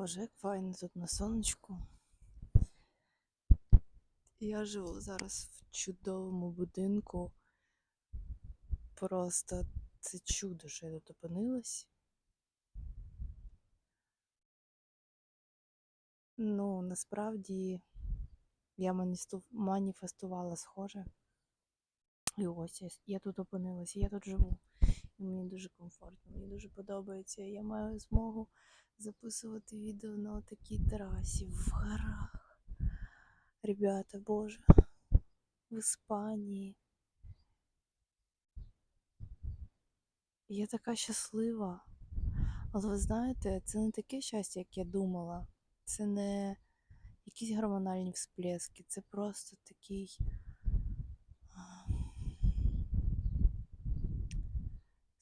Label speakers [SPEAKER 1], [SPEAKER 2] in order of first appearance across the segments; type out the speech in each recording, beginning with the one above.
[SPEAKER 1] Боже, як файно тут на сонечку. Я живу зараз в чудовому будинку. Просто це чудо, що я тут опинилась. Ну, насправді я маніфестувала схоже. І ось я, тут опинилась, я тут живу. Мені дуже комфортно, мені дуже подобається. Я маю змогу записувати відео на такій терасі в горах. Ребята, боже, в Іспанії. Я така щаслива. Але ви знаєте, це не таке щастя, як я думала. Це не якісь гормональні всплески, це просто такий.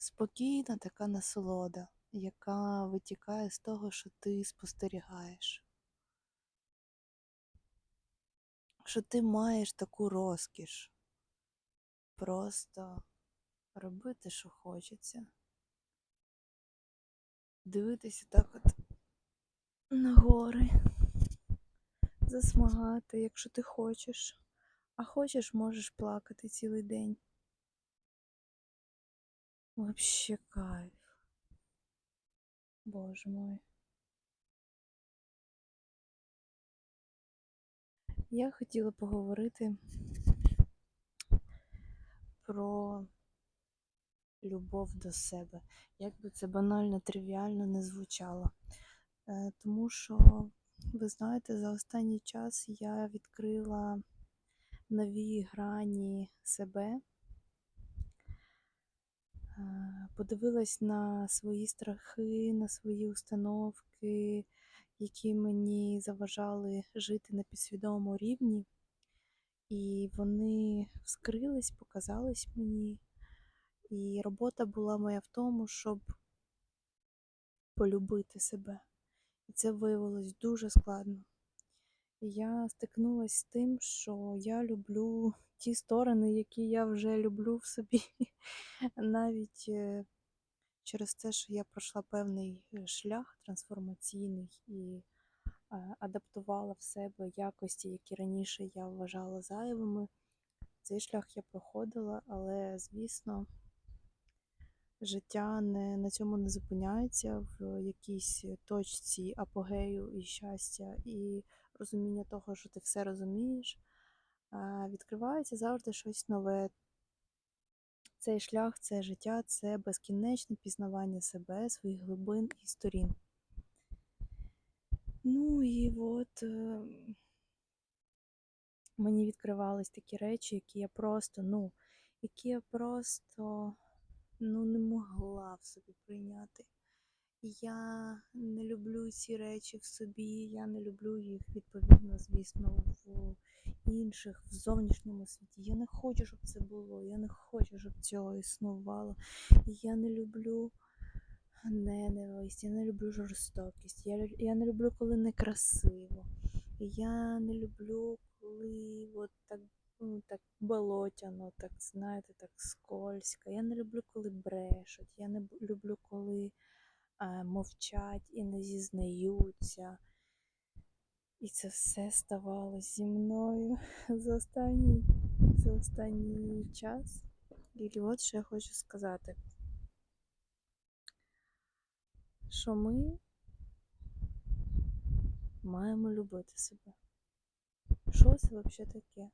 [SPEAKER 1] Спокійна така насолода, яка витікає з того, що ти спостерігаєш. Що ти маєш таку розкіш. Просто робити, що хочеться. Дивитися так от на гори, засмагати, якщо ти хочеш. А хочеш, можеш плакати цілий день. Вообще кайф. Боже мой. Я хотіла поговорити про любов до себе. Як би це банально, тривіально не звучало. Е, Тому що, ви знаєте, за останній час я відкрила нові грані себе, подивилась на свої страхи, на свої установки, які мені заважали жити на підсвідомому рівні. І вони вскрились, показались мені. І робота була моя в тому, щоб полюбити себе. І це виявилось дуже складно. Я стикнулася з тим, що я люблю ті сторони, які я вже люблю в собі, навіть е, через те, що я пройшла певний е, шлях трансформаційний і е, адаптувала в себе якості, які раніше я вважала зайвими. Цей шлях я проходила, але, звісно, життя не, на цьому не зупиняється в якійсь точці апогею і щастя, і розуміння того, що ти все розумієш. Відкривається завжди щось нове. Цей шлях, це життя, це безкінечне пізнавання себе, своїх глибин і сторін. Ну і от е, мені відкривались такі речі, які я просто, ну, які я просто ну, не могла в собі прийняти. Я не люблю ці речі в собі, я не люблю їх відповідно, звісно, в інших, в зовнішньому світі. Я не хочу, щоб це було, я не хочу, щоб цього існувало. Я не люблю ненависть, я не люблю жорстокість, я, я не люблю, коли некрасиво. Я не люблю, коли от так, ну, так болотяно, так, знаєте, так скользько. Я не люблю, коли брешуть. Я не люблю, коли мовчать і не зізнаються. І це все ставалося зі мною за останній, за останній час. І от що я хочу сказати, що ми маємо любити себе. Що це взагалі таке?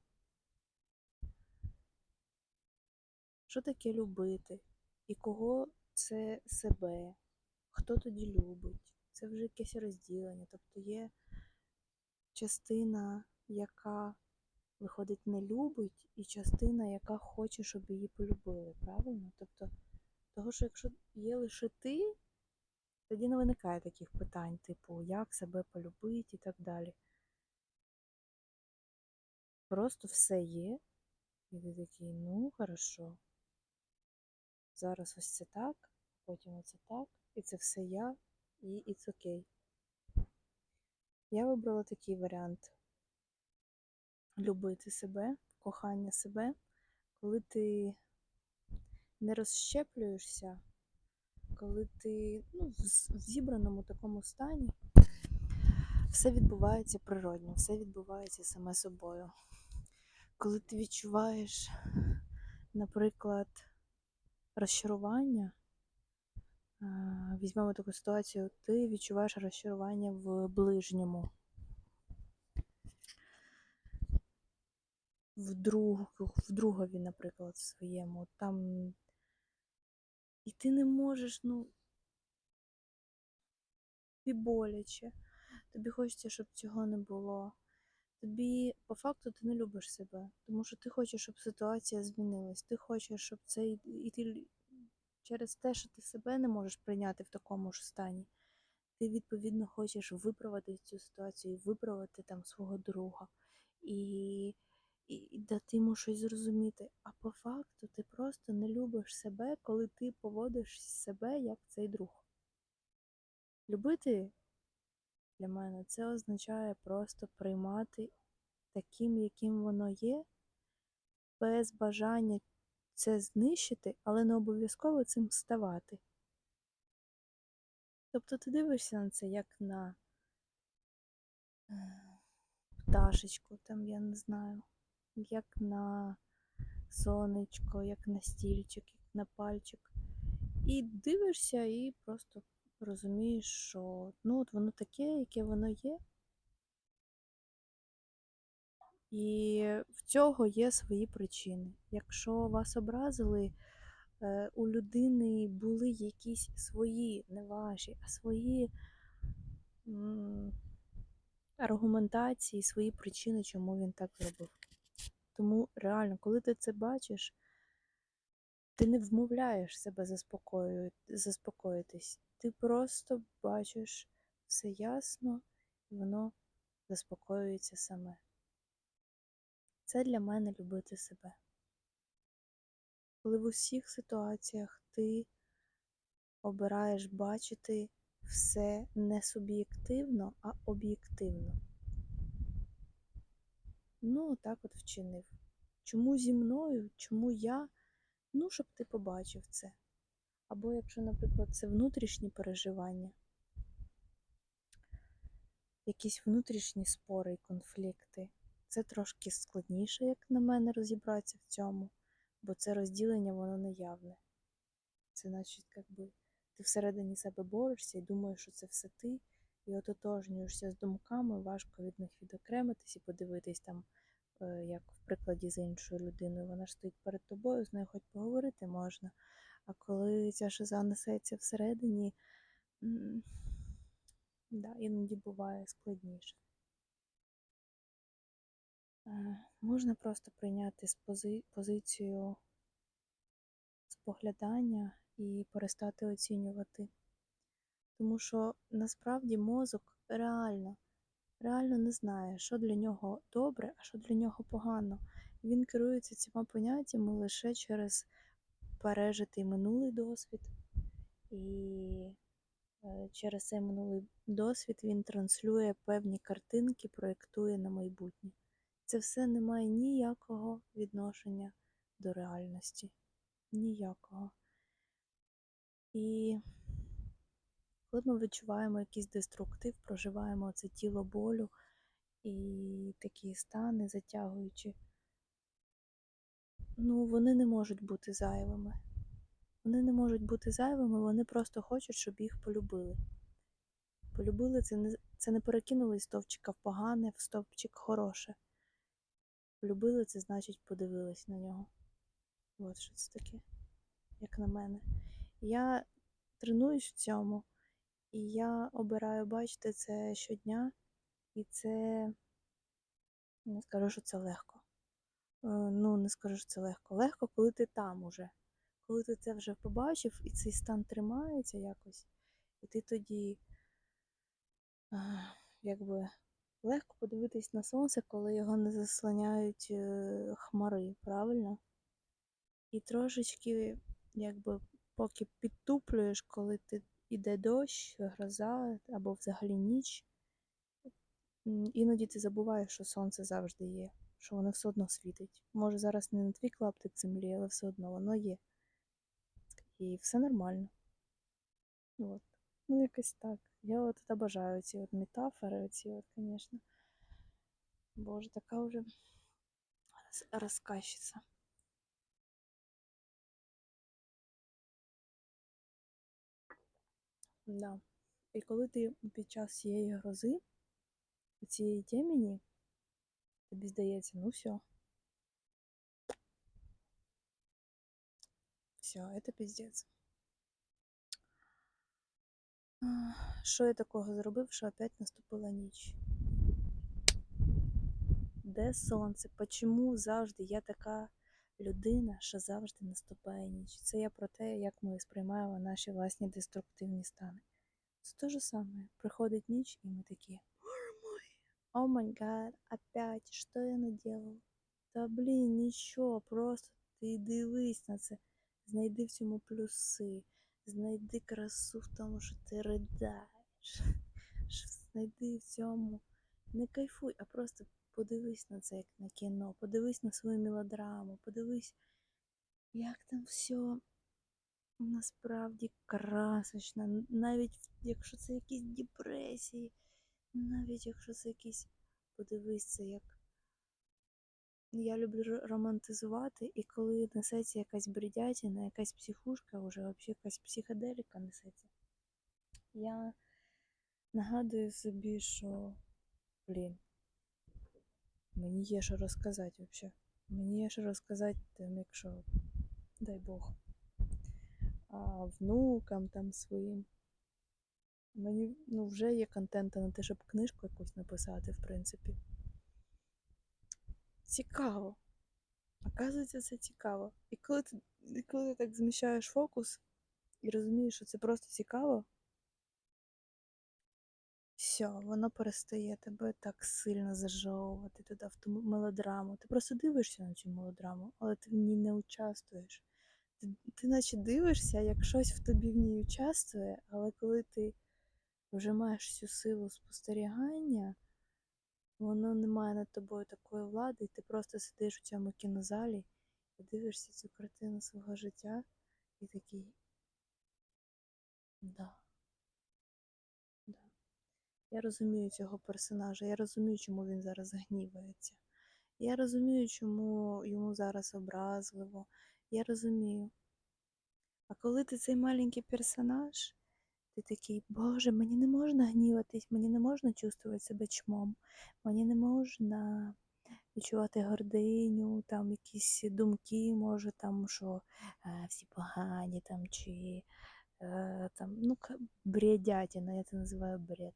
[SPEAKER 1] Що таке любити? І кого це себе? Хто тоді любить? Це вже якесь розділення. Тобто є частина, яка виходить не любить, і частина, яка хоче, щоб її полюбили, правильно? Тобто, того, що якщо є лише ти, тоді не виникає таких питань, типу, як себе полюбити і так далі. Просто все є, і ти такий, ну, хорошо. Зараз ось це так, потім оце так, і це все я, і it's окей. Я вибрала такий варіант любити себе, кохання себе, коли ти не розщеплюєшся, коли ти ну, в зібраному такому стані, все відбувається природньо, все відбувається саме собою. Коли ти відчуваєш, наприклад, розчарування, візьмемо таку ситуацію, ти відчуваєш розчарування в ближньому, в, друг, в другові, наприклад, своєму. Там... І ти не можеш, ну, тобі боляче, тобі хочеться, щоб цього не було. Тобі по факту ти не любиш себе, тому що ти хочеш, щоб ситуація змінилась. Ти хочеш, щоб це і ти через те, що ти себе не можеш прийняти в такому ж стані, ти відповідно хочеш виправити цю ситуацію, виправити там свого друга і, і, і дати йому щось зрозуміти. А по факту ти просто не любиш себе, коли ти поводиш себе як цей друг. Любити для мене це означає просто приймати таким, яким воно є, без бажання це знищити, але не обов'язково цим ставати. Тобто ти дивишся на це як на е, пташечку, там, я не знаю, як на сонечко, як на стільчик, як на пальчик. І дивишся, і просто розумієш, що ну, от воно таке, яке воно є. І в цього є свої причини. Якщо вас образили, е, у людини були якісь свої, не ваші, а свої аргументації, свої причини, чому він так зробив. Тому реально, коли ти це бачиш, ти не вмовляєш себе заспокоїтись. Ти просто бачиш все ясно, і воно заспокоюється саме. Це для мене любити себе. Коли в усіх ситуаціях ти обираєш бачити все не суб'єктивно, а об'єктивно. Ну, отак от вчинив. Чому зі мною? Чому я? Ну, щоб ти побачив це. Або якщо, наприклад, це внутрішні переживання, якісь внутрішні спори і конфлікти. Це трошки складніше, як на мене, розібратися в цьому, бо це розділення, воно неявне. Це значить, якби ти всередині себе борешся і думаєш, що це все ти, і ототожнюєшся з думками, важко від них відокремитись і подивитись там, е, як в прикладі з іншою людиною. Вона ж стоїть перед тобою, з нею хоч поговорити можна. А коли ця шиза несеться всередині, да, іноді буває складніше. Е, Можна просто прийняти позицію споглядання і перестати оцінювати. Тому що насправді мозок реально, реально не знає, що для нього добре, а що для нього погано. Він керується цими поняттями лише через пережитий минулий досвід, і е, через цей минулий досвід він транслює певні картинки, проєктує на майбутнє. Це все не має ніякого відношення до реальності. Ніякого. І коли ми відчуваємо якийсь деструктив, проживаємо це тіло болю і такі стани затягуючі, ну вони не можуть бути зайвими. Вони не можуть бути зайвими, вони просто хочуть, щоб їх полюбили. Полюбили це не, це не перекинули стовпчика в погане, в стовпчик хороше. Полюбили це значить подивились на нього. От що це таке, як на мене. Я тренуюсь в цьому, і я обираю бачити це щодня, і це не скажу, що це легко. Е, Ну, не скажу, що це легко. Легко, коли ти там уже. Коли ти це вже побачив, і цей стан тримається якось, і ти тоді якби легко подивитись на сонце, коли його не заслоняють е, хмари, правильно? І трошечки, якби, поки підтуплюєш, коли ти іде дощ, гроза або взагалі ніч, іноді ти забуваєш, що сонце завжди є, що воно все одно світить. Може, зараз не на твій клаптик землі, але все одно воно є. І все нормально. От. Ну, якось так. Я от обожаю ці от метафори, ці от, конечно. Боже, така вже роз- розказчиця. Да. І коли ти під час цієї грози, цієї темені, тобі здається, ну все. Все, це піздець. Що я такого зробив, що опять наступила ніч? Де сонце? Почому завжди я така людина, що завжди наступає ніч? Це я про те, як ми сприймаємо наші власні деструктивні стани. Це те ж саме. Приходить ніч, і ми такі. О май гад, опять, що я наделал? Та блін, нічого, просто ти дивись на це. Знайди в цьому плюси, знайди красу в тому, що ти ридаєш. Знайди в цьому. Не кайфуй, а просто подивись на це як на кіно, подивись на свою мелодраму, подивись, як там все насправді красочно, навіть якщо це якісь депресії, навіть якщо це якісь. Подивись це як. Я люблю романтизувати, і коли несеться якась бредятина, якась психушка, вже взагалі якась психоделіка несеться. Я нагадую собі, що, блін, мені є що розказати взагалі. Мені є що розказати тим, якщо, дай Бог, а внукам там своїм. Мені ну, вже є контента на те, щоб книжку якусь написати, в принципі. Цікаво. Оказується, це цікаво. І коли ти, коли ти так зміщаєш фокус і розумієш, що це просто цікаво, все, воно перестає тебе так сильно зажовувати туди в ту мелодраму. Ти просто дивишся на цю мелодраму, але ти в ній не участвуєш. Ти, ти наче дивишся, як щось в тобі в ній участвує, але коли ти вже маєш всю силу спостерігання, воно не має над тобою такої влади, і ти просто сидиш у цьому кінозалі і дивишся цю картину свого життя і такий. Да. Да. Я розумію цього персонажа, я розумію, чому він зараз гнівається. Я розумію, чому йому зараз образливо. Я розумію. А коли ти цей маленький персонаж, ти такий, Боже, мені не можна гніватись, мені не можна чувствувати себе чмом, мені не можна відчувати гординю, там якісь думки, може, там, що е, всі погані, там, чи е, там, ну, бредятина, я це називаю бред.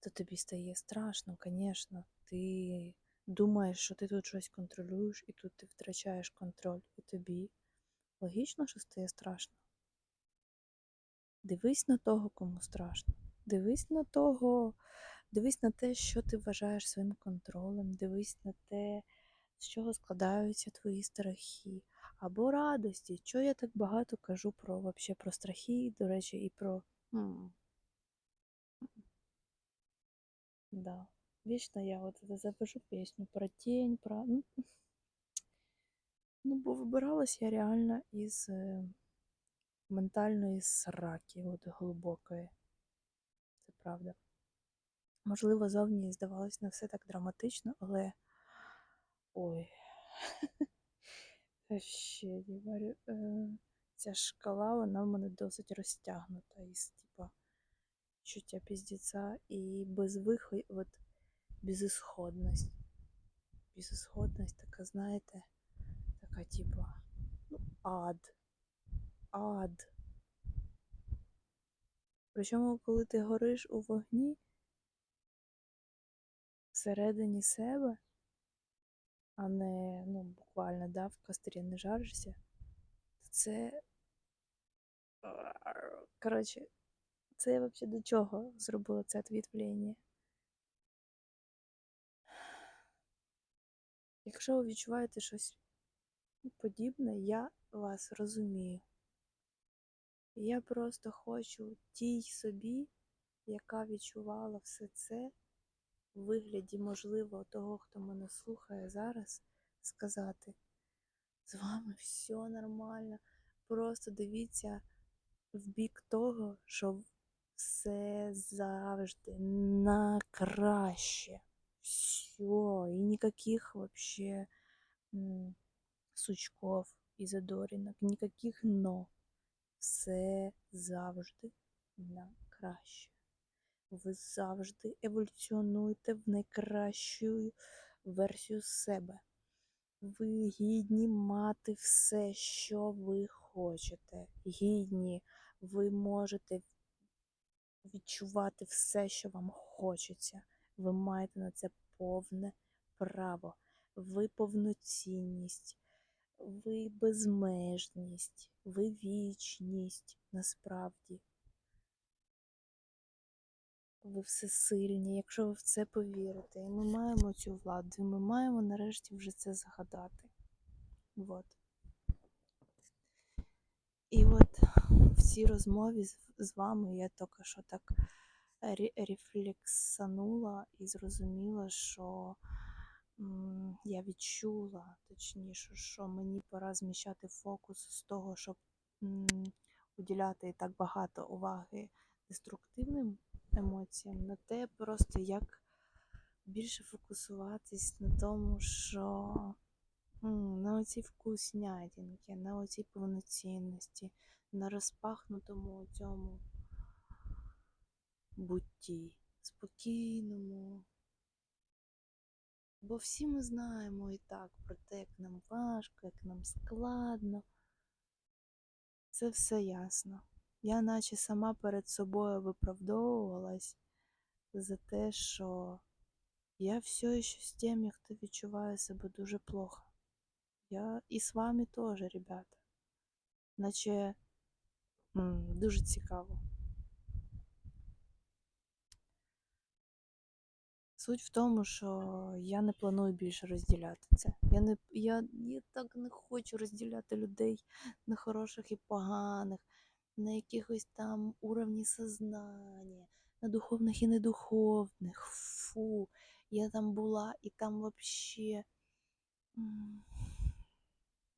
[SPEAKER 1] То тобі стає страшно, звісно. Ти думаєш, що ти тут щось контролюєш, і тут ти втрачаєш контроль. І тобі логічно, що стає страшно. Дивись на того, кому страшно. Дивись на того, дивись на те, що ти вважаєш своїм контролем, дивись на те, з чого складаються твої страхи. Або радості. Чого я так багато кажу про, вообще, про страхи, до речі, і про. м, Да. Вечно я это запишу песню про тень, про. Ну, ну бо вибиралась я реально із е, ментальної сраки, от глибокої. Це правда. Можливо, зовні здавалось не все так драматично, але. Ой. Ще я говорю, е, ця шкала, вона в мене досить розтягнута із, типа, чуття піздіця і безвиход, от, безісходність. Безісходність така, знаєте, така, типа, ну, ад. Ад. Причому, коли ти гориш у вогні всередині себе, а не, ну, буквально, да, в кострі не жаришся, це. Коротше, це я взагалі до чого зробила це відвлення? Якщо ви відчуваєте щось подібне, я вас розумію. Я просто хочу тій собі, яка відчувала все це в вигляді, можливо, того, хто мене слухає зараз, сказати: з вами все нормально. Просто дивіться в бік того, що все завжди на краще. Все, і ніяких вообще сучков і задорінок, ніяких но. Все завжди на краще. Ви завжди еволюціонуєте в найкращу версію себе. Ви гідні мати все, що ви хочете. Гідні, ви можете відчувати все, що вам хочеться. Ви маєте на це повне право. Ви повноцінність, ви безмежність, ви вічність насправді. Ви всесильні, якщо ви в це повірите. І ми маємо цю владу, і ми маємо нарешті вже це згадати. Вот. І от в цій розмові з, вами я тільки що так рефлексанула і зрозуміла, що я відчула, точніше, що мені пора зміщати фокус з того, щоб уділяти так багато уваги деструктивним емоціям, на те просто як більше фокусуватись на тому, що на оцій вкуснятінки, на оцій повноцінності, на розпахнутому цьому бутті, спокійному. Бо всі ми знаємо і так про те, як нам важко, як нам складно. Це все ясно. Я наче сама перед собою виправдовувалась за те, що я все ще з теми, хто відчуває себе дуже плохо. Я і з вами теж, ребята. Наче дуже цікаво. Суть в тому, що я не планую більше розділяти це. Я не я, я так не хочу розділяти людей на хороших і поганих, на якихось там уровні сознання, на духовних і недуховних. Фу, я там була і там вообще.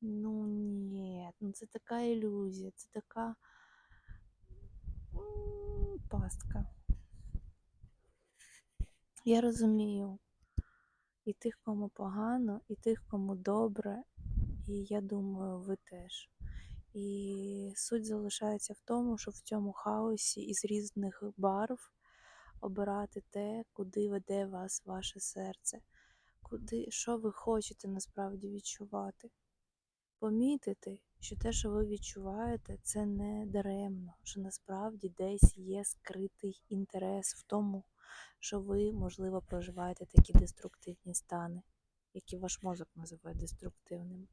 [SPEAKER 1] Ну ні, ну це така ілюзія, це така пастка. Я розумію і тих, кому погано, і тих, кому добре, і я думаю, ви теж. І суть залишається в тому, що в цьому хаосі із різних барв обирати те, куди веде вас ваше серце, куди, що ви хочете насправді відчувати. Помітити, що те, що ви відчуваєте, це не даремно, що насправді десь є скритий інтерес в тому, що ви, можливо, проживаєте такі деструктивні стани, які ваш мозок називає деструктивними.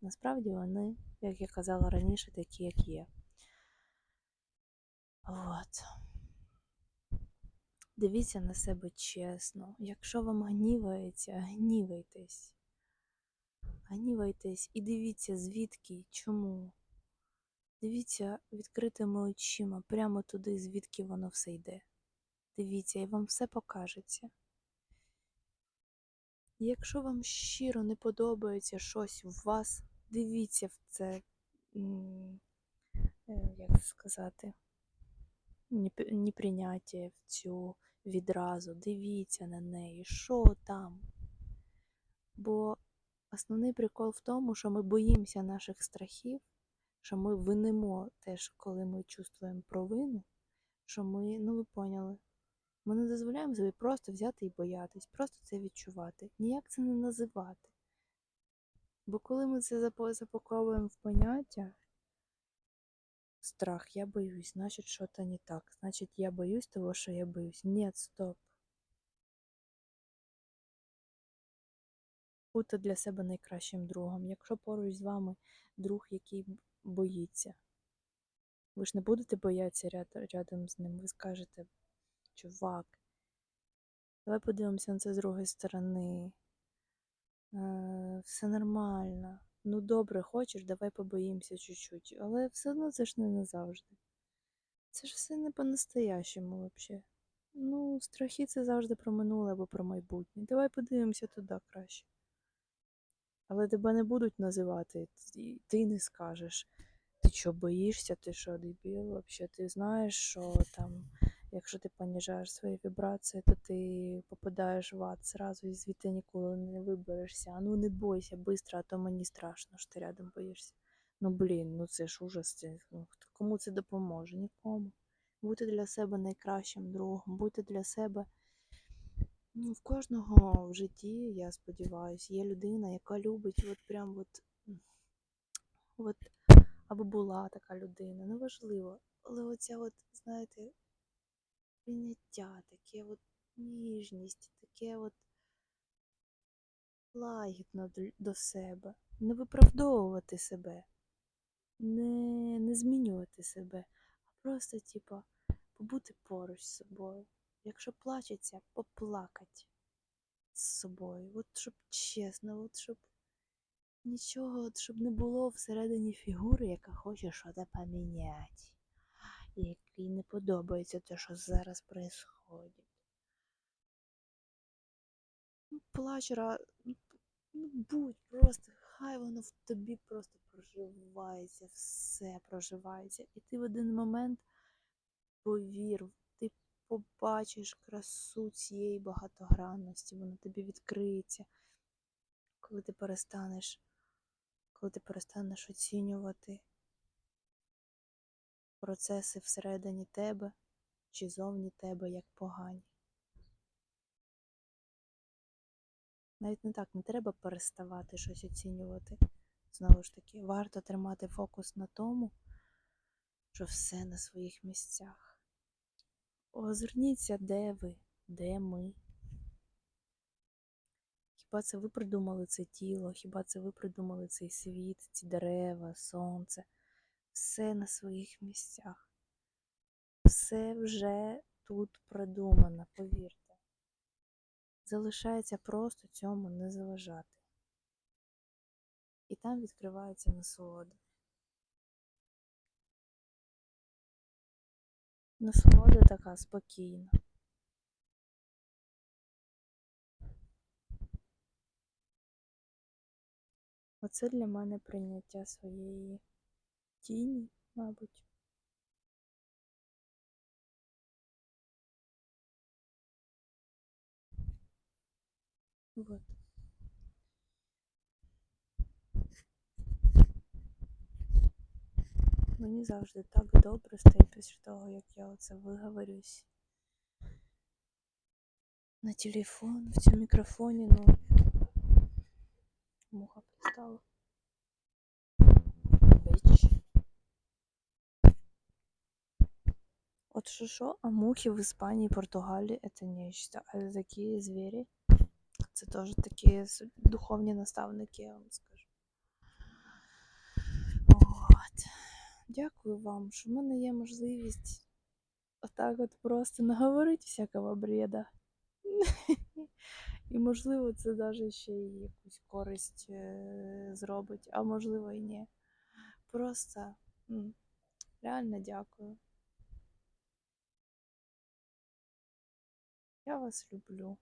[SPEAKER 1] Насправді вони, як я казала раніше, такі, як є. От. Дивіться на себе чесно. Якщо вам гнівається, гнівайтесь. Гнівайтесь і дивіться, звідки, чому. Дивіться відкритими очима, прямо туди, звідки воно все йде. Дивіться, і вам все покажеться. Якщо вам щиро не подобається щось в вас, дивіться в це, е, як сказати, непр- неприйняття в цю відразу. Дивіться на неї, що там. Бо основний прикол в тому, що ми боїмося наших страхів, що ми винимо теж, коли ми чувствуємо провину, що ми, ну ви поняли, ми не дозволяємо собі просто взяти і боятись, просто це відчувати. Ніяк це не називати. Бо коли ми це запаковуємо в поняття, страх, я боюсь, значить, що-то не так. Значить, я боюсь того, що я боюсь. Ні, стоп. Будьте для себе найкращим другом. Якщо поруч з вами друг, який боїться, ви ж не будете боятися рядом з ним. Ви скажете, чувак, давай подивимося на це з другої сторони. Е, все нормально. Ну добре, хочеш, давай побоїмося чуть-чуть. Але все одно це ж не назавжди. Це ж все не по-настоящему взагалі. Ну, страхи це завжди про минуле або про майбутнє. Давай подивимося туди краще. Але тебе не будуть називати, і ти не скажеш. Ти чого боїшся? Ти що, дебіл? Вообще, ти знаєш, що там, якщо ти понижаєш свої вібрації, то ти попадаєш в ад сразу і звідти ніколи не виберешся. А ну не бойся, быстро, а то мені страшно, що ти рядом боїшся. Ну блін, ну це ж ужас. Це, ну, кому це допоможе? Нікому. Будьте для себе найкращим другом, будьте для себе. Ну, в кожного в житті, я сподіваюся, є людина, яка любить, от прям от, от аби була така людина, неважливо. Але оця от, знаєте, прийняття, таке от ніжність, таке от лагідно до, себе, не виправдовувати себе, не, не змінювати себе, а просто, типа, побути поруч з собою. Якщо плачеться, поплакать з собою. От щоб чесно, от щоб нічого, от щоб не було всередині фігури, яка хоче щось поміняти. І якій не подобається те, що зараз происходит. Ну, плач ра... ну, ну, будь просто, хай воно в тобі просто проживається, все проживається. І ти в один момент повір, ти побачиш красу цієї багатогранності, воно тобі відкриється, коли ти перестанеш, коли ти перестанеш оцінювати процеси всередині тебе чи зовні тебе як погані. Навіть не так, не треба переставати щось оцінювати. Знову ж таки, варто тримати фокус на тому, що все на своїх місцях. Озирніться, де ви, де ми. Хіба це ви придумали це тіло, хіба це ви придумали цей світ, ці дерева, сонце, все на своїх місцях. Все вже тут продумано, повірте. Залишається просто цьому не заважати. І там відкривається насолода. Насолода така спокійна. Оце для мене прийняття своєї тіні, мабуть. Вот. Мені завжди так добре стає після того, як я оце виговорюсь на телефон, в цьому мікрофоні, ну. Муха пристала. От що що, а мухи в Іспанії, Португалії это нечто. А такі звірі, це теж такі духовні наставники, я вам скажу. От. Дякую вам, що в мене є можливість отак от просто наговорити всякого бреда. І можливо, це навіть ще й якусь користь е, зробить, а можливо і ні. Просто реально дякую. Я вас люблю.